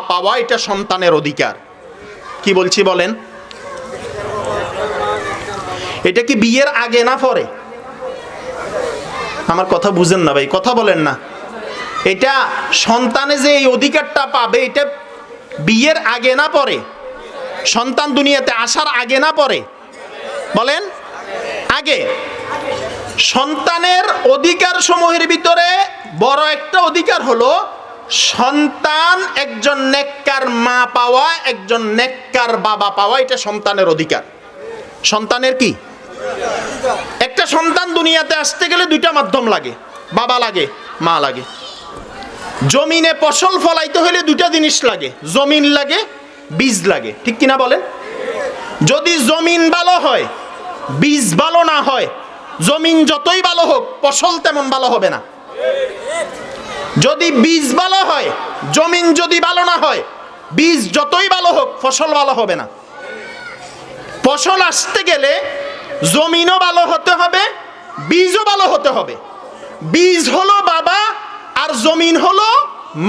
পাওয়া এটা সন্তানের অধিকার। কি বলছি বলেন? এটা কি বিয়ের আগে না পরে? আমার কথা বুঝেন না ভাই, কথা বলেন না। এটা সন্তানে যে এই অধিকারটা পাবে, এটা বিয়ের আগে না পরে? সন্তান দুনিয়াতে আসার আগে না পরে? বলেন, আগে। সন্তানের অধিকার সমূহের ভিতরে বড় একটা অধিকার হলো সন্তান একজন নেককার মা পাওয়া, একজন নেককার বাবা পাওয়া, এটা সন্তানের অধিকার। সন্তানের কি? একটা সন্তান দুনিয়াতে আসতে গেলে দুইটা মাধ্যম লাগে, বাবা লাগে, মা লাগে। জমিনে ফসল ফলাইতে হলে দুইটা জিনিস লাগে, জমিন লাগে, বীজ লাগে। ঠিক কিনা বলেন? যদি জমিন ভালো হয়, বীজ ভালো না হয়, জমিন যতই ভালো হোক, ফসল তেমন ভালো হবে না। যদি বীজ ভালো হয়, জমিন যদি ভালো না হয়, বীজ যতই ভালো হোক, ফসল ভালো হবে না। ফসল আসতে গেলে জমিনও ভালো হতে হবে, বীজও ভালো হতে হবে। বীজ হলো বাবা আর জমিন হলো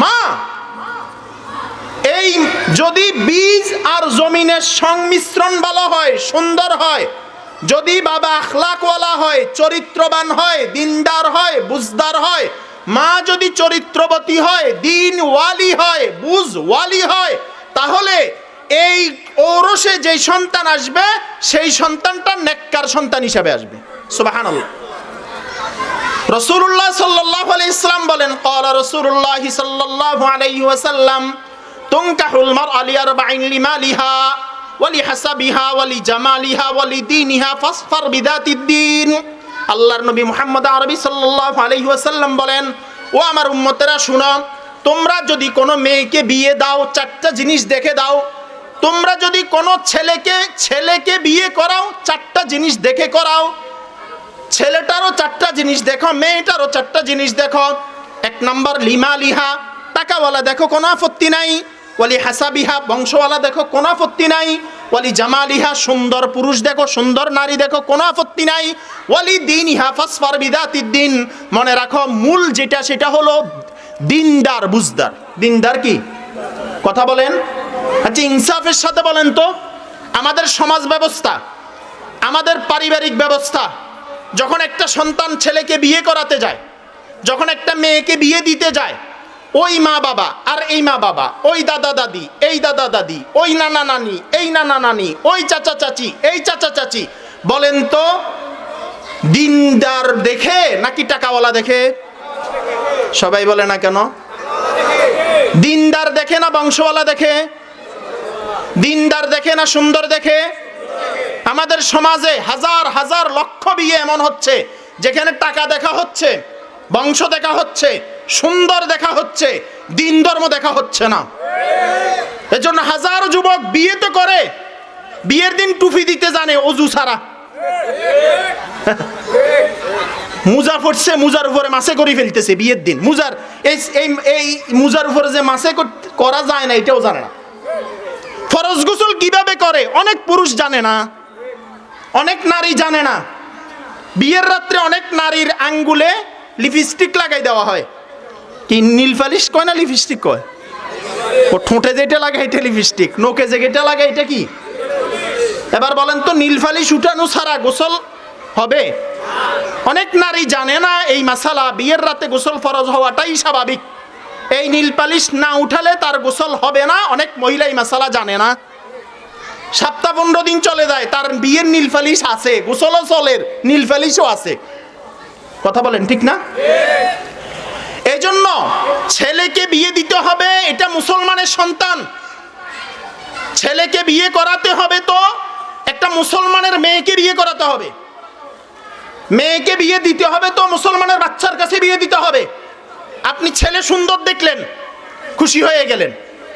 মা। এই যদি বীজ আর জমিনের সংমিশ্রণ ভালো হয়, সুন্দর হয়, যদি বাবা আখলাকওয়ালা হয়, চরিত্রবান হয়, দিনদার হয়, বুঝদার হয় মা যদি চরিত্রবতী হয় দিন ওয়ালি হয় বুঝ ওয়ালি হয়, তাহলে এই ঔরসে যেই সন্তান আসবে, সেই সন্তানটা নেককার সন্তান হিসাবে আসবে। সুবাহানাল্লাহ। রসুল্লাহ সাল্লাহ আলাই ইসলাম বলেন কলা রসুল্লাহ সাল্লাহ আলাইহি ওয়াসাল্লাম, তুনকাহুল মার আলিয়ার বাইন লিমালিহা ওয়ালি হাসাবিহা ওয়ালি জামালিহা ওয়ালি দীনিহা ফাসফার বিদাতিদ্দিন। আল্লাহর নবী মুহাম্মদ আরবি সাল্লাল্লাহু আলাইহি ওয়াসাল্লাম বলেন, ও আমার উম্মতেরা, শুনো, তোমরা যদি কোনো মেয়েকে বিয়ে দাও, চারটা জিনিস দেখে দাও, তোমরা যদি কোনো ছেলেকে ছেলেকে বিয়ে করাও, চারটা জিনিস দেখে করাও, ছেলেটারও চারটা জিনিস দেখো, মেয়েটারও চারটা জিনিস দেখো, এক নম্বর লিমা লিহা, টাকাওয়ালা দেখো, কোনো আপত্তি নাই। ওয়ালি হাসাবিহা, বংশওয়ালা দেখো কোনো আপত্তি নাই। ওয়ালি জামালিহা, সুন্দর পুরুষ দেখো, সুন্দর নারী দেখো কোনো আপত্তি নাই। ওয়ালি দিন ইহা ফাসফার বিদাতিদ্দিন। মনে রাখো, মূল যেটা, সেটা হলো দিনদার, বুঝদার। দিনদার কি? কথা বলেন। আচ্ছা ইনসাফের সাথে বলেন তো। আমাদের সমাজ ব্যবস্থা, আমাদের পারিবারিক ব্যবস্থা, যখন একটা সন্তান ছেলেকে বিয়ে করাতে যায়, যখন একটা মেয়েকে বিয়ে দিতে যায় ওই মা বাবা আর এই মা বাবা, ওই দাদা দাদি, এই দাদা দাদি, ওই নানা নানি, এই নানা নানি, ওই চাচা চাচি, এই চাচা চাচি, বলেন তো, দিনদার দেখে নাকি টাকাওয়ালা দেখে? সবাই বলে না কেন? দিনদার দেখে না বংশওয়ালা দেখে? দিনদার দেখে না সুন্দর দেখে? আমাদের সমাজে হাজার হাজার লক্ষ বিয়ে এমন হচ্ছে, যেখানে টাকা দেখা হচ্ছে। বংশ দেখা হচ্ছে, সুন্দর দেখা হচ্ছে, দিন ধর্ম দেখা হচ্ছে না। এজন্য হাজার যুবক বিয়ে তো করে, বিয়ের দিন টুপি দিতে জানে অজু ছাড়া। মুজা ফুটছে মুজার উপরে মাসে করে ফেলতেছে বিয়ের দিন। মুজার, এই এই এই মুজার উপরে যে মাসে করা যায় না, এটাও জানে না। ফরজ গোসল কীভাবে করে, অনেক পুরুষ জানে না, অনেক নারী জানে না। বিয়ের রাত্রে অনেক নারীর আঙ্গুলে লিপস্টিক লাগাই দেওয়া হয়। কি নীল পালিশ কয় না লিপস্টিক কয়? ও ঠোঁটে যেটা লাগে এটা লিপস্টিক নোকে যেটা লাগে এটা কি? এবার বলেন তো নীল পালিশ উঠানো ছাড়া গোসল হবে? অনেক নারী জানে না এই মাসালা, বিয়ের রাতে গোসল ফরজ হওয়াটাই স্বাভাবিক। এই নীল পালিশ না উঠালে তার গোসল হবে না, অনেক মহিলা এই মাসালা জানে না। সপ্তাহ পনেরো দিন চলে যায়, তার বিয়ের নীল পালিশ আছে, গোসলও চলের নীল পালিশও আছে। কথা বলেন, ঠিক না? এই জন্য ছেলেকে বিয়ে দিতে হবে, এটা মুসলমানের সন্তান। ছেলেকে বিয়ে করাতে হবে তো একটা মুসলমানের মেয়েকে বিয়ে করাতে হবে। মেয়েকে বিয়ে দিতে হবে তো মুসলমানের বাচ্চার কাছে বিয়ে দিতে হবে। আপনি ছেলে সুন্দর দেখলেন, খুশি হয়ে গেলেন।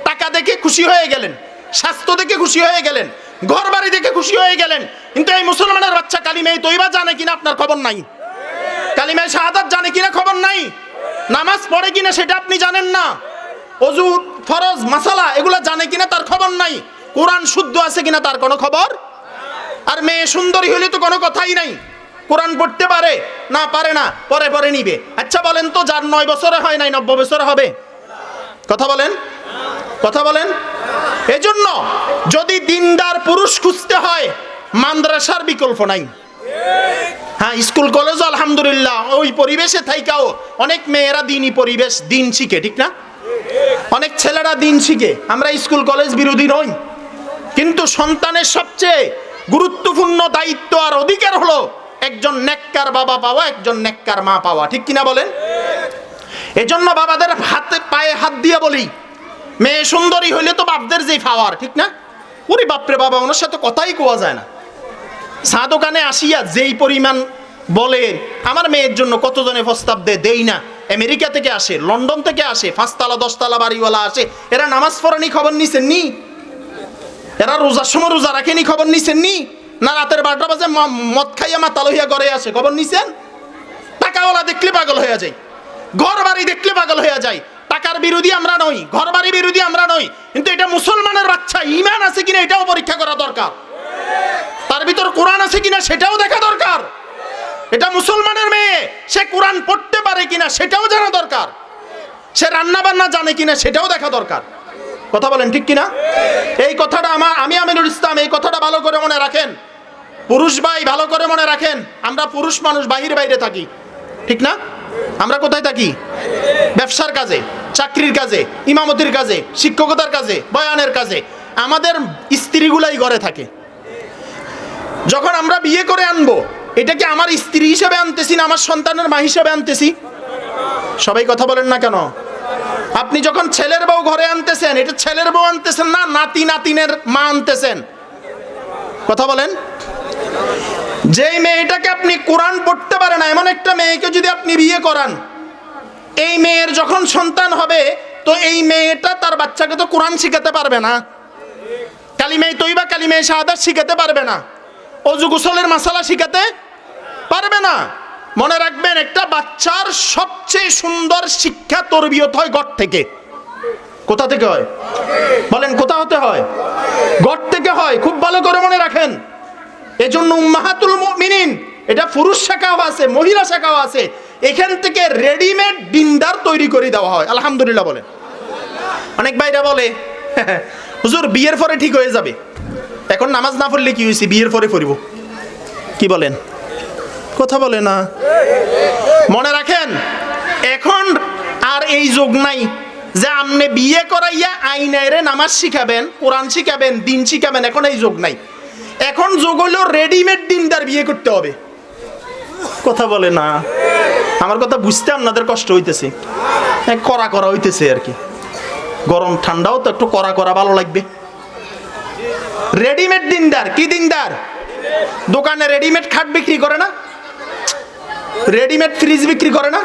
টাকা দেখে খুশি হয়ে গেলেন, স্বাস্থ্য দেখে খুশি হয়ে গেলেন ঘর বাড়ি দেখে খুশি হয়ে গেলেন। কিন্তু এই মুসলমানের বাচ্চা কালী কালিমাই তৈবা জানে কিনা আপনার খবর নাই। কালিমাই শাহাদাত জানে কিনা খবর নাই? নামাজ পড়ে কিনা সেটা আপনি জানেন না। অজু ফরজ, মাসালা, এগুলো জানে কিনা তার খবর নাই। কোরআন শুদ্ধ আছে কিনা তার কোনো খবর? আর মেয়ে সুন্দরী হলে তো কোনো কথাই নাই। কোরআন পড়তে পারে, না পারে না, পরে পরে নিবে। আচ্ছা বলেন তো, যার নয় বছরে হয় নাই, নব্বই বছরে হবে? কথা বলেন। কথা বলেন। এজন্য যদি দিনদার পুরুষ খুঁজতে হয়, মাদ্রাসার বিকল্প নাই। হ্যাঁ স্কুল, কলেজ, আলহামদুলিল্লাহ, ওই পরিবেশে থাইকাও অনেক মেয়েরা দিনই পরিবেশ, দিন শিখে, ঠিক না? অনেক ছেলেরা দিন শিখে, আমরা স্কুল, কলেজ বিরোধী নই। কিন্তু সন্তানের সবচেয়ে গুরুত্বপূর্ণ দায়িত্ব আর অধিকার হলো একজন নেককার বাবা পাওয়া, একজন নেককার মা পাওয়া, ঠিক কিনা বলেন? এজন্য বাবাদের হাতে, পায়ে হাত দিয়ে বলি, মেয়ে সুন্দরী হইলে তো বাপদের যেই পাওয়ার, ঠিক না? ওরে বাপরে বাবা, ওনার সাথে কথাই কোয়া যায় না। চা দোকানে আসিয়া যেই পরিমাণ বলে, আমার মেয়ের জন্য কতজনে প্রস্তাব দে, দেই না। আমেরিকা থেকে আসে, লন্ডন থেকে আসে, পাঁচতলা, দশতলা বাড়িওয়ালা আসে। এরা নামাজ পড়ানি খবর নিছেন নি এরা রোজার সময় রোজা রাখেনি খবর নিছেন নি না রাতের বারোটা বাজে মদ খাইয়া মাতাল হইয়া ঘরে আসে, খবর নিছেন? টাকাওয়ালা দেখলে পাগল হইয়া যায়। ঘর বাড়ি দেখলে পাগল হইয়া যায়। টাকার বিরোধী আমরা নই ঘর বাড়ি বিরোধী আমরা নই। কিন্তু এটা মুসলমানের বাচ্চা ইমান আছে কিনা এটাও পরীক্ষা করা দরকার। তার কোরআন আছে কিনা সেটাও দেখা দরকার। এটা মুসলমানের মেয়ে, সে কোরআন পড়তে পারে কিনা সেটাও জানা দরকার। সে রান্না বান্না জানে কিনা সেটাও দেখা দরকার। কথা বলেন ঠিক কিনা? এই কথাটা আমার আমি আমিনুল ইসলাম, এই কথাটা ভালো করে মনে রাখেন। পুরুষ ভাই ভালো করে মনে রাখেন। আমরা পুরুষ মানুষ, বাহির বাইরে থাকি। ঠিক না? আমরা কোথায় থাকি? ব্যবসার কাজে, চাকরির কাজে, ইমামতির কাজে, শিক্ষকতার কাজে, বয়ানের কাজে। আমাদের স্ত্রীগুলাই ঘরে থাকে। যখন আমরা বিয়ে করে আনব, এটাকে আমার স্ত্রী হিসেবে আনতেছি না, আমার সন্তানের মা হিসেবে আনতেছি? সবাই কথা বলেন না কেন? আপনি যখন ছেলের বউ ঘরে আনতেছেন, এটা ছেলের বউ আনতেছেন না, নাতি নাতিনের মা আনতেছেন? কথা বলেন। যেই মেয়েটাকে আপনি কোরআন পড়তে পারে না, এমন একটা মেয়েকে যদি আপনি বিয়ে করান, এই মেয়ের যখন সন্তান হবে, তো এই মেয়েটা তার বাচ্চাকে তো কোরআন শিখাতে পারবে না। কালিমাই তৈবা কালিমাই শাহাদাত শিখাতে পারবে না। অজু গোসলের মশালা শিখাতে পারবে না। মনে রাখবেন, একটা বাচ্চার সবচেয়ে সুন্দর শিক্ষা তরবিয়ত হয় গড় থেকে। কোথা থেকে হয়? বলেন, কোথা হতে হয়? গড় থেকে হয়, খুব ভালো করে মনে রাখেন। এজন্য উম্মাহাতুল মুমিনিন, এটা পুরুষ শাখাও আছে, মহিলা শাখাও আছে, এখান থেকে রেডিমেড ডিন্ডার তৈরি করে দেওয়া হয়। আলহামদুলিল্লাহ বলেন। অনেক ভাইরা বলে, হুজুর, বিয়ের পরে ঠিক হয়ে যাবে। এখন নামাজ না পড়লে কি হয়েছে? বিয়ের পরে পড়ব। কি বলেন? কথা বলে না। মনে রাখেন, এখন আর এই যোগ নাই যে আপনি বিয়ে করাইয়া আইনাইরে নামাজ শিখাবেন, কোরআন শিখাবেন, দিন শিখাবেন, এখন এই যোগ নাই। এখন যোগ হলো রেডিমেড দিনদার বিয়ে করতে হবে। কথা বলে না। আমার কথা বুঝতে আপনাদের কষ্ট হইতেছে। করা করা হইতেছে আর কি। গরম ঠান্ডাও তো একটু করা করা ভালো লাগবে। রেডিমেড দিনদার, কি দিনদার? দোকানে রেডিমেড খাট বিক্রি করে না? রেডিমেড ফ্রিজ বিক্রি করে না?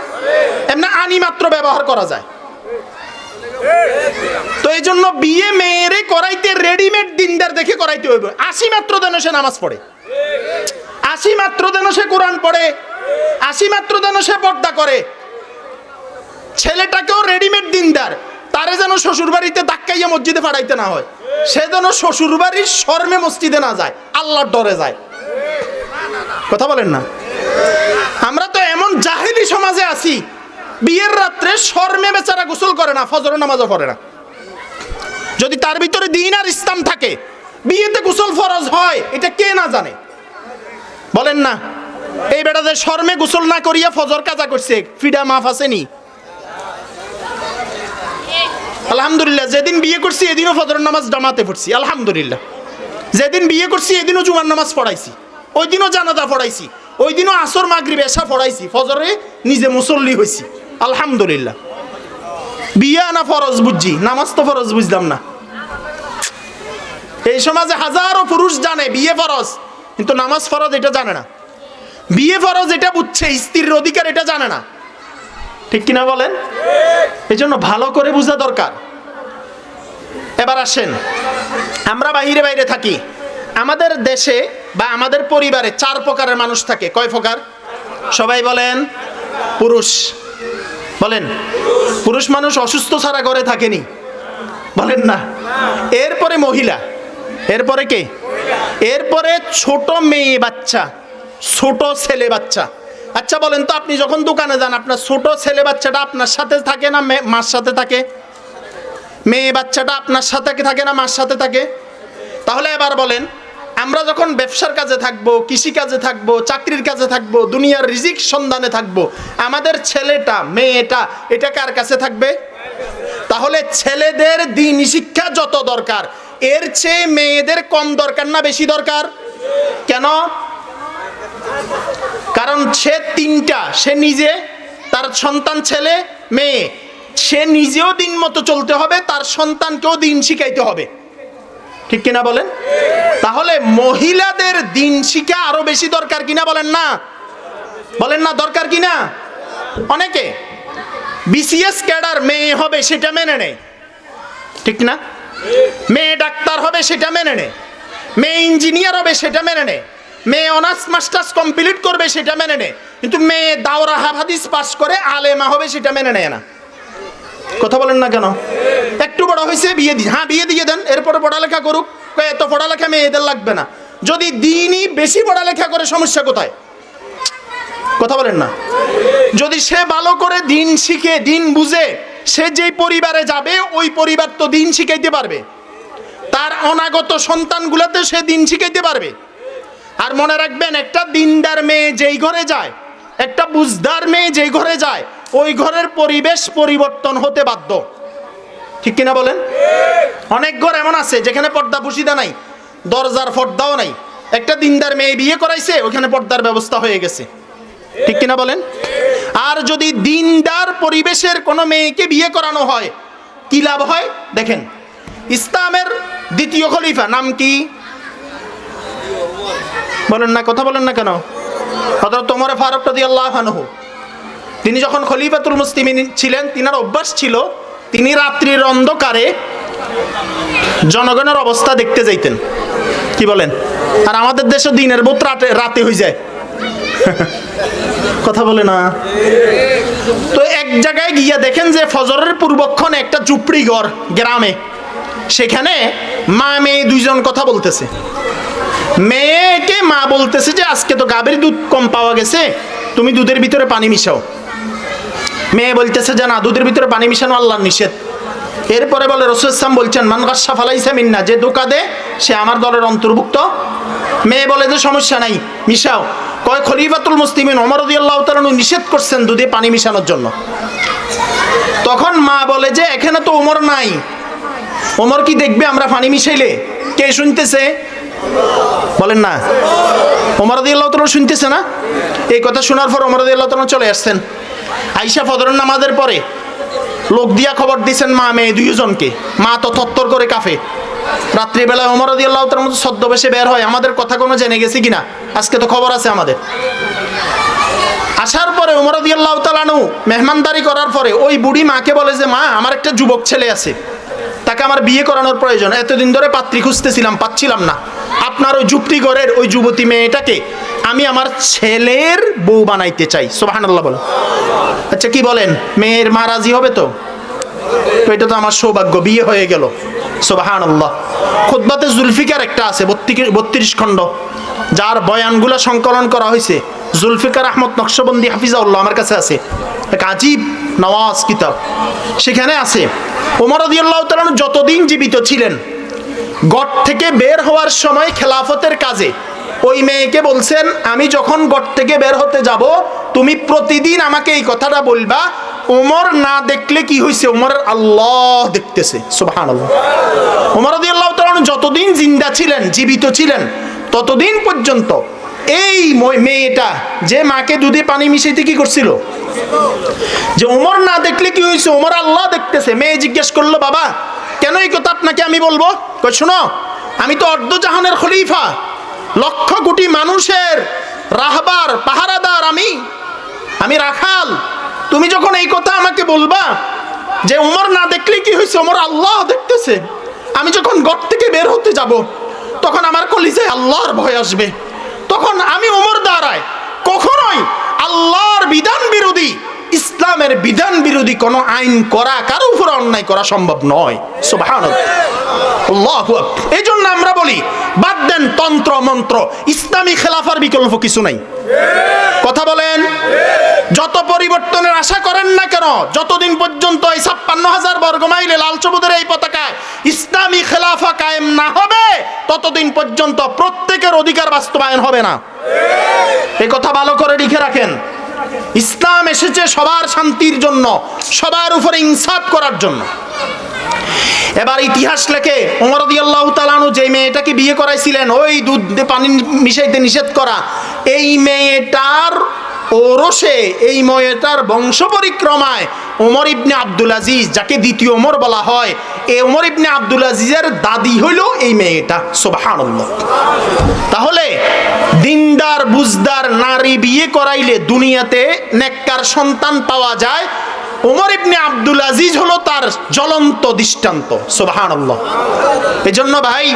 এমনি আনি মাত্র ব্যবহার করা যায়। তো এই জন্য বিয়ে মেয়েরে করাইতে রেডিমেড দিনদার দেখে করাইতে হইবে। আশি মাত্র যেন সে নামাজ পড়ে। আশি মাত্র যেন সে কোরআন পড়ে। আশি মাত্র যেন সে পর্দা করে। ছেলেটাকেও রেডিমেড দিনদার। তারে যেন শ্বশুর বাড়িতে ধাক্কাইয়া মসজিদে পাঠাইতে না হয়। সে যেন শ্বশুর বাড়ির শর্মে মসজিদে না যায়, আল্লাহর ডরে যায়। কথা বলেন না? আমরা তো এমন জাহেলি সমাজে আছি, বিয়ের রাত্রে শর্মে বেচারা গোসল করে না ফজর নামাজও করে না। যদি তার ভিতরে দিন আর ইসলাম থাকে, বিয়েতে গোসল ফরজ হয়, এটা কে না জানে? বলেন না, এই বেটাতে শর্মে গোসল না করিয়া ফজর কাজা করছে ফিডা মাফ আসেনি। আলহামদুলিল্লাহ, যেদিন বিয়ে করছি এদিনও ফজর নামাজ জামাতে পড়ছি, আলহামদুলিল্লাহ। যেদিন বিয়ে করছি এদিনও জুমার নামাজ পড়াইছি ওই দিনও জানাজা পড়াইছি ওই দিনও আসর, মাগরিব এসা পড়াইছি, ফজরে নিজে মুসল্লি হইছি, আলহামদুলিল্লাহ। বিয়ে না ফরজ বুঝছি, নামাজ তো ফরজ বুঝলাম না। এই সমাজে হাজারো পুরুষ জানে বিয়ে ফরজ, কিন্তু নামাজ ফরজ এটা জানে না। বিয়ে ফরজ এটা বুঝছে, স্ত্রীর অধিকার এটা জানে না। ঠিক কিনা বলেন? এই জন্য ভালো করে বোঝা দরকার। এবার আসেন। আমরা বাইরে বাইরে থাকি। আমাদের দেশে বা আমাদের পরিবারে চার প্রকারের মানুষ থাকে। কয় প্রকার? সবাই বলেন, পুরুষ। বলেন, পুরুষ মানুষ অসুস্থ ছাড়া ঘরে থাকেনি। বলেন না। এরপরে মহিলা। এরপরে কে? এরপরে ছোট মেয়ে বাচ্চা, ছোট ছেলে বাচ্চা। আচ্ছা বলেন তো, আপনি যখন দোকানে যান, আপনার ছোট ছেলে বাচ্চাটা আপনার সাথে থাকে না মার সাথে থাকে? মেয়ে বাচ্চাটা আপনার সাথে থাকে না, মার সাথে থাকে? তাহলে এবার বলেন, আমরা যখন ব্যবসার কাজে থাকব, কৃষি কাজে থাকব, চাকরির কাজে থাকব, দুনিয়ার রিজিক সন্ধানে থাকব, আমাদের ছেলেটা, মেয়েটা, এটা কার কাছে থাকবে? তাহলে ছেলেদের দিন শিক্ষা যত দরকার, এর চেয়ে মেয়েদের কম দরকার না বেশি দরকার? কেন? কারণ সে তিনটা, সে নিজে, তার সন্তান ছেলে, মেয়ে। সে নিজেও দিন মতো চলতে হবে, তার সন্তানকেও দিন শিখাইতে হবে। ঠিক কিনা বলেন? তাহলে মহিলাদের দিন শিখা আরও বেশি দরকার কিনা বলেন না? বলেন না, দরকার কিনা? অনেকে। বিসিএস ক্যাডার মেয়ে হবে, সেটা মেনে নেয়। ঠিক না মেয়ে ডাক্তার হবে, সেটা মেনে নেয়। মেয়ে ইঞ্জিনিয়ার হবে, সেটা মেনে নেয়। মেয়ে অনার্স মাস্টার্স কমপ্লিট করবে সেটা মেনে নেয় কিন্তু মেয়ে দাওরা হাদিস পাস করে আলেমা হবে সেটা মেনে নেয় না। কথা বলেন না কেন? একটু বড় হয়েছে, বিয়ে দি হ্যাঁ বিয়ে দিয়ে দেন। এরপরে পড়ালেখা করুক। এত পড়ালেখা মেয়েদের লাগবে না। যদি দিনই বেশি পড়ালেখা করে, সমস্যা কোথায়? কথা বলেন না। যদি সে ভালো করে দিন শিখে, দিন বুঝে, সে যেই পরিবারে যাবে, ওই পরিবার তো দিন শিখাইতে পারবে। তার অনাগত সন্তানগুলোতে সে দিন শিখাইতে পারবে। আর মনে রাখবেন, একটা দিনদার মেয়ে যেই ঘরে যায়, একটা বুঝদার মেয়ে যেই ঘরে যায়, ওই ঘরের পরিবেশ পরিবর্তন হতে বাধ্য। ঠিক কিনা বলেন? অনেক ঘর এমন আছে, যেখানে পর্দা পুশিদা নাই, দরজার পর্দাও নাই। একটা দিনদার মেয়ে বিয়ে করাইছে, ওখানে পর্দার ব্যবস্থা হয়ে গেছে। ঠিক কিনা বলেন? আর যদি দিনদার পরিবেশের কোনো মেয়েকে বিয়ে করানো হয়, কি লাভ হয়? দেখেন, ইসলামের দ্বিতীয় খলিফা নাম কি? বলেন না, কথা বলেন না কেন? হজরত তোমরে ফারুক রদি আল্লাহ আনহু, তিনি যখন খলিফাতুল মুসলিমিন ছিলেন, তিনার অভ্যাস ছিল তিনি রাত্রির অন্ধকারে জনগণের অবস্থা দেখতে যাইতেন। কি বলেন? আর আমাদের দেশে দিনের বোধ রাতে রাতে হয়ে যায়। কথা বলে না। তো এক জায়গায় গিয়া দেখেন যে ফজরের পূর্বক্ষণ একটা চুপড়ি ঘর গ্রামে, সেখানে মা মেয়ে দুইজন কথা বলতেছে। মেয়েকে মা বলতেছে যে আজকে তো গাভীর দুধ কম পাওয়া গেছে, তুমি দুধের ভিতরে পানি মিশাও। মেয়ে বলতেছে যে না দুধের ভিতরে পানি মিশানো আল্লাহর নিষেধ। এরপরে বলে রসুল ইসলাম বলছেন, মান গাছা ফালাইসা মিন্না, যে দোকা দে, সে আমার দলের অন্তর্ভুক্ত। মেয়ে বলে, যে সমস্যা নাই, মিশাও। কয়, খলিফাতুল মুসলিমিন ওমর আল্লাহ তালু নিষেধ করছেন দুধে পানি মিশানোর জন্য। তখন মা বলে যে, এখানে তো ওমর নাই। ওমর কি দেখবে আমরা পানি মিশাইলে? কে শুনতেছে? বলেন না। ওমর আল্লাহ তালু শুনতেছে না? এই কথা শোনার পর ওমর আল্লাহ তালু চলে আসছেন। আইসা ফদরের নামাজের পরে লোক দিয়া খবর দিছেন মা, মেয়ে দুইজনকে। মা তো থত্তর করে কাফে রাত্রিবেলায় ওমর দি আল্লাহ মতো ছদ্মবেশে বের হয়। আমাদের কথা কোনো জেনে গেছে কিনা? আজকে তো খবর আছে আমাদের। আসার পরে উমর দি আল্লাহ তালানু মেহমানদারি করার পরে ওই বুড়ি মাকে বলে যে, মা, আমার একটা যুবক ছেলে আছে। তাকে আমার বিয়ে করানোর প্রয়োজন। এতদিন ধরে পাত্রী খুঁজতেছিলাম, পাচ্ছিলাম না। আপনার ওই যুক্তি ঘরের ওই যুবতী মেয়েটাকে আমি আমার ছেলের বউ বানাইতে চাই। সোহান আল্লাহ বলো আচ্ছা কি বলেন? মেয়ের মা রাজি হবে তো? তো এটা তো আমার সৌভাগ্য, বিয়ে হয়ে গেল। সোবাহান আল্লাহ খুদ্বাতে জুলফিকার একটা আছে, বত্রিশ খণ্ড, যার বয়ানগুলো সংকলন করা হয়েছে জুলফিকার আহমদ নকশবন্দি হাফিজাউল্লাহ আমার কাছে আছে। এক আজীব নওয়াজ কিতাব। সেখানে আছে ওমর তালন যতদিন জীবিত ছিলেন, গট থেকে বের হওয়ার সময় খেলাফতের কাজে। ওই মেয়েকে বলছেন, আমি যখন গট থেকে বের হতে যাব, তুমি প্রতিদিন আমাকে এই কথাটা বলবা ওমর না দেখলে কি হয়েছে ওমরের আল্লাহ দেখতেছে সুবাহান ওমর আল্লাহ যতদিন জিন্দা ছিলেন, জীবিত ছিলেন, ততদিন পর্যন্ত এই মেয়েটা, যে মাকে দুধে পানি মিশাইতে কি করছিল? যে ওমর না দেখলে কি হয়েছে ওমর আল্লাহ দেখতেছে। মেয়ে জিজ্ঞেস করল, বাবা, কেন এই কথা আপনাকে আমি বলব? শোনো, আমি তো অর্ধজাহানের খলিফা। লক্ষ কোটি মানুষের রাহবার, পাহারাদার আমি। আমি রাখাল। তুমি যখন এই কথা আমাকে বলবা, যে ওমর না দেখলে কি হয়েছে ওমর আল্লাহ দেখতেছে। আমি যখন গড় থেকে বের হতে যাব, তখন আমার কলিজায় আল্লাহর ভয় আসবে। তখন আমি ওমর দাঁড়ায় কখনোই আল্লাহ ইসলামের বিধান বিরোধী কোনো আইন করা, কারও উপরে অন্যায় করা সম্ভব নয়। এই জন্য আমরা বলি, বাদ দেন তন্ত্র, মন্ত্র, ইসলামী খেলাফার বিকল্প কিছু নাই। কথা বলেন? যত পরিবর্তনের আশা করেন না কেন, যতদিন পর্যন্ত এই ছাপ্পান্ন হাজার বর্গ মাইলে লাল সবুজের এই পতাকায় ইসলামী খেলাফা কায়েম না হবে, ততদিন পর্যন্ত প্রত্যেকের অধিকার বাস্তবায়ন হবে না। এই কথা ভালো করে লিখে রাখেন। ইসলাম এসেছে সবার শান্তির জন্য, সবার উপরে ইনসাফ করার জন্য। এবার ইতিহাস লেখে ওমর রাদিয়াল্লাহু তাআলাহু যে মেয়েটাকে বিয়ে করাইছিলেন, ওই দুধ পানি মিশাইতে নিষেধ করা। এই মেয়েটার ওরসে, এই মেয়েটার বংশ পরিক্রমায় ওমর ইবনে আব্দুল আজিজ, যাকে দ্বিতীয় ওমর বলা হয়, এই ওমর ইবনে আব্দুল আজিজের দাদি হইল এই মেয়েটা। সুবহানাল্লাহ। তাহলে বুজদার নারী বিয়ে করাইলে দুনিয়াতে নেককার সন্তান পাওয়া যায়। ওমর ইবনে আব্দুল আজিজ হলো তার জ্বলন্ত দৃষ্টান্ত, সুবহানাল্লাহ। এজন্য ভাই,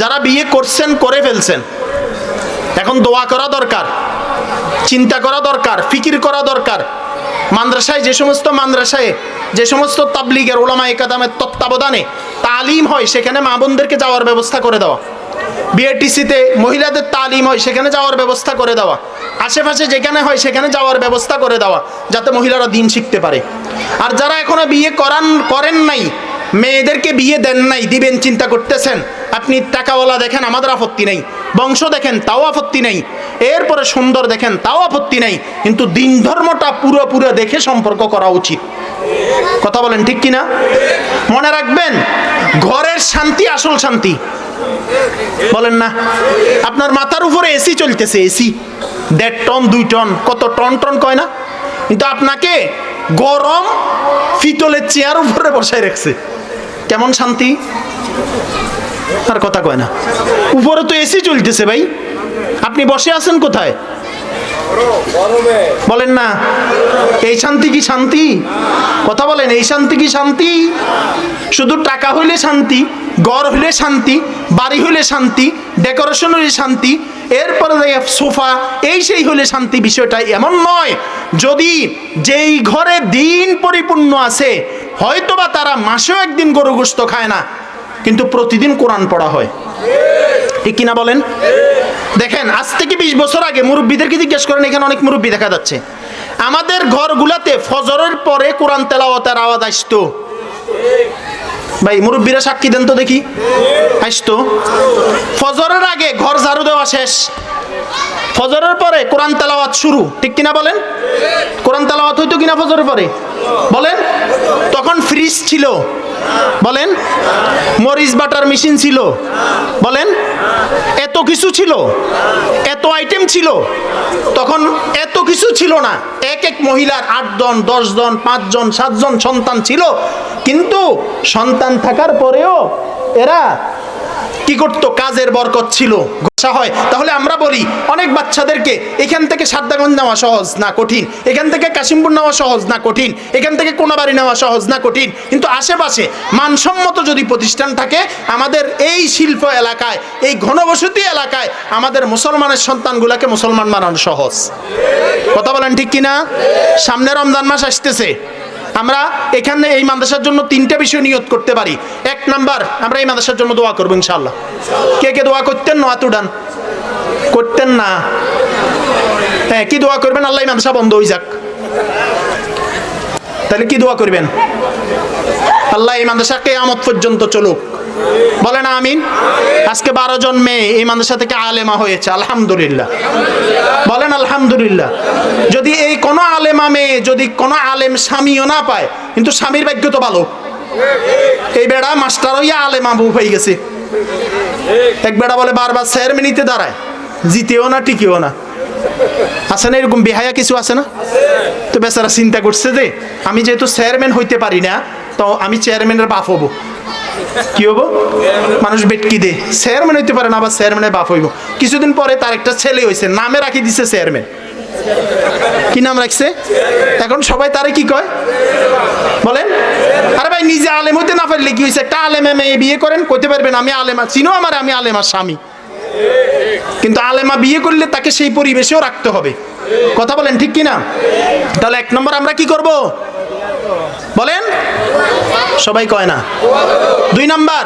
যারা বিয়ে করছেন, করে ফেলছেন। এখন দোয়া করা দরকার, চিন্তা করা দরকার, ফিকির করা দরকার। মাদ্রাসায় যে সমস্ত মাদ্রাসায়, যে সমস্ত তাবলিগের ওলামা একাদামের তত্ত্বাবধানে তালিম হয়, সেখানে মা বোনদেরকে যাওয়ার ব্যবস্থা করে দেওয়া। বিএটিসিতে মহিলাদের তালিম হয়, সেখানে যাওয়ার ব্যবস্থা করে দেওয়া। আশেপাশে যেখানে হয়, সেখানে যাওয়ার ব্যবস্থা করে দেওয়া, যাতে মহিলারা দিন শিখতে পারে। আর যারা এখনও বিয়ে করান, করেন নাই, মেয়েদেরকে বিয়ে দেন নাই, দিবেন, চিন্তা করতেছেন, আপনি টাকাওয়ালা দেখেন, আমাদের আপত্তি নেই, বংশ দেখেন, তাও আপত্তি নেই এরপরে সুন্দর দেখেন, তাও আপত্তি নেই, কিন্তু দিন ধর্মটা পুরো পুরো দেখে সম্পর্ক করা উচিত। কথা বলেন ঠিক কিনা? মনে রাখবেন, ঘরের শান্তি আসল শান্তি। বলেন না, আপনার মাথার উপরে এসি চলতেছে, এসি। দেড় টন, দুই টন, কত টন টন কয় না? কিন্তু আপনাকে গরম ফিতলের চেয়ার উপরে বসায় রাখছে। কেমন শান্তি? আর কথা কয় না। উপরে তো এসি চলতেছে ভাই। আপনি বসে আছেন কোথায়? বলেন না। এই শান্তি কি শান্তি? কথা বলেন, এই শান্তি কি শান্তি? শুধু টাকা হইলে শান্তি গড় হইলে শান্তি, বাড়ি হইলে শান্তি ডেকোরেশন হইলে শান্তি, এরপরে সোফা, এই সেই হইলে শান্তি বিষয়টা এমন নয়। যদি যেই ঘরে দিন পরিপূর্ণ আছে, হয়তোবা তারা মাসেও একদিন গরু গোস্ত খায় না, কিন্তু প্রতিদিন কোরআন পড়া হয়। ঠিক কিনা বলেন? দেখেন, আজ থেকে বিশ বছর আগে মুরব্বীদেরকে জিজ্ঞেস করেন, এখানে অনেক মুরব্বী দেখা যাচ্ছে। আমাদের ঘরগুলাতে ফজরের পরে কোরআন তেলাওয়াতের আওয়াজ আসতো। ভাই, মুরব্বীরা সাক্ষী দেন তো দেখি। আসতো। ফজরের আগে ঘর ঝাড়ু দেওয়া শেষ। ফজরের পরে কোরআন তেলাওয়াত শুরু। ঠিক কিনা বলেন? কোরআন তেলাওয়াত হইতো কিনা ফজরের পরে? বলেন, তখন ফ্রিজ ছিল। বলেন, মরিচ বাটার মেশিন ছিল। বলেন, এত কিছু ছিল, এত আইটেম ছিল। তখন এত কিছু ছিল না। এক এক মহিলার আটজন, দশজন, পাঁচজন, সাতজন সন্তান ছিল। কিন্তু সন্তান থাকার পরেও এরা কি করতো? কাজের বরকত ছিল। গোসা হয়। তাহলে আমরা বলি, অনেক বাচ্চাদেরকে এখান থেকে সাদ্দাগঞ্জ নেওয়া সহজ না কঠিন। এখান থেকে কাশিমপুর নেওয়া সহজ না কঠিন। এখান থেকে কোনাবাড়ি নেওয়া সহজ না কঠিন। কিন্তু আশেপাশে মানসম্মত যদি প্রতিষ্ঠান থাকে, আমাদের এই শিল্প এলাকায়, এই ঘনবসতি এলাকায় আমাদের মুসলমানের সন্তানগুলোকে মুসলমান বানানো সহজ। কথা বলেন ঠিক কিনা? সামনে রমজান মাস আসতেছে। আমরা এখানে এই মাদ্রাসার জন্য তিনটা বিষয় নিয়োগ করতে পারি। এক নাম্বার, আমরা এই মাদ্রাসার জন্য দোয়া করব ইনশাল্লাহ কে কে দোয়া করতেন? না আতুডান করতেন না। হ্যাঁ কি দোয়া করবেন? আল্লাহ এই মাদ্রাসা বন্ধ হয়ে যাক। তাহলে কি দোয়া করবেন? আল্লাহ এই মাদ্রাসা কে কেয়ামত পর্যন্ত চলুক। বলেন আমিন। আজকে বারো জন মেয়ে এই মাদ্রাসা থেকে আলেমা হয়েছে? আলহামদুলিল্লাহ। বলেন আলহামদুলিল্লাহ। যদি এই কোনো আলেমা মেয়ে, যদি কোনো আলেম স্বামীও না পায়, কিন্তু স্বামীর ভাগ্য তো ভালো। এই বেড়া মাস্টার হইয়া আলেমা বউ হয়ে গেছে। এক বেড়া বলে, বারবার স্যার মিনিতে দাঁড়ায়। জিতেও না, টিকেও না। আছে না এরকম বেহায়া কিছু আছে না? তো বেচারা চিন্তা করছে যে, আমি যেহেতু চেয়ারম্যান হইতে পারি না, তো আমি চেয়ারম্যানের বাপ হব। কি হব মানুষ বেটকি দে? চেয়ারম্যান হইতে পারে না, আবার চেয়ারম্যানের বাপ হইব। কিছুদিন পরে তার একটা ছেলে হয়েছে নামে রাখি দিছে চেয়ারম্যান কি নাম রাখছে? এখন সবাই তারে কি কয়? বলেন। আরে ভাই, নিজে আলেম হইতে না পারলে কি হয়েছে একটা আলেমে মেয়ে বিয়ে করেন, কইতে পারবেন, আমি আলেমা, চিনো আমার, আমি আলেমার স্বামী। কিন্তু আলেমা বিয়ে করলে তাকে সেই পরিবেশেও রাখতে হবে। কথা বলেন ঠিক কি না তাহলে এক নম্বর আমরা কি করব? বলেন? সবাই কয় না। দুই নাম্বার,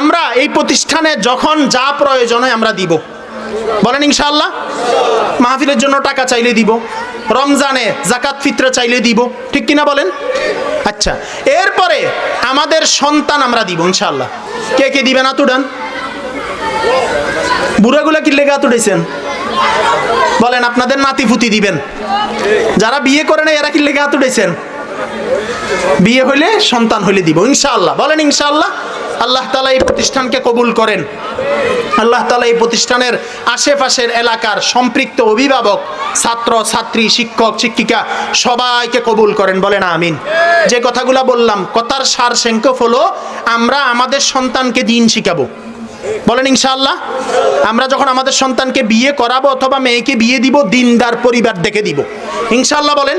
আমরা এই প্রতিষ্ঠানে যখন যা প্রয়োজন হয় আমরা দিব। বলেন ইনশাআল্লাহ। মাহফিলের জন্য টাকা চাইলে দিব। রমজানে জাকাত ফিত্র চাইলে দিব। ঠিক কিনা বলেন? আচ্ছা এরপরে আমাদের সন্তান আমরা দিব ইনশাআল্লাহ। কে কে দিবেন আতুডান বুড়াগুলা কি লেগে আতুড়েছেন বলেন, আপনাদের নাতি ফুতি দিবেন। যারা বিয়ে করে না এরা কি লেগে আতুড়েছেন বিয়ে হইলে সন্তান হইলে দিব, ইনশাআল্লাহ। বলেন ইনশাআল্লাহ। আল্লাহ তালা এই প্রতিষ্ঠানকে কবুল করেন। আল্লাহ তালা এই প্রতিষ্ঠানের আশেপাশের এলাকার সম্পৃক্ত অভিভাবক, ছাত্র, ছাত্রী, শিক্ষক, শিক্ষিকা, সবাইকে কবুল করেন, বলেন আমিন। যে কথাগুলো বললাম, কথার সার হলো আমরা আমাদের সন্তানকে দিন শিখাবো। বলেন, ইনশাআল্লাহ, আমরা যখন আমাদের সন্তানকে বিয়ে করাবো অথবা মেয়েকে বিয়ে দিব, দিনদার পরিবার দেখে দিব। ইনশাল্লাহ বলেন,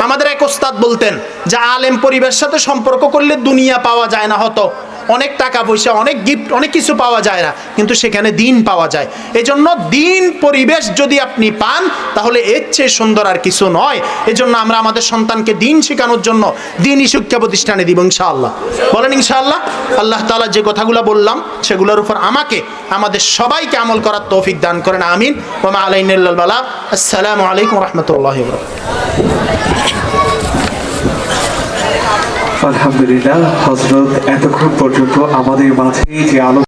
আমাদের এক ওস্তাদ বলতেন যে, আলেম পরিবারের সাথে সম্পর্ক করলে দুনিয়া পাওয়া যায় না হতো। অনেক টাকা পয়সা, অনেক গিফট অনেক কিছু পাওয়া যায় না, কিন্তু সেখানে দিন পাওয়া যায়। এজন্য দিন পরিবেশ যদি আপনি পান, তাহলে এর চেয়ে সুন্দর আর কিছু নয়। এজন্য আমরা আমাদের সন্তানকে দিন শেখানোর জন্য দিনই শিক্ষা প্রতিষ্ঠানে দিব ইনশাআল্লাহ। বলেন ইনশাআল্লাহ, আল্লাহ তাআলা যে কথাগুলো বললাম, সেগুলোর উপর আমাকে, আমাদের সবাইকে আমল করার তৌফিক দান করেন, আমিন। ওমা আলাইনুল্লাহ আসসালামু আলাইকুম রহমতুল্লাহ আলহামদুলিল্লাহ হজরত এতক্ষণ পর্যন্ত আমাদের মাঝে যে আলো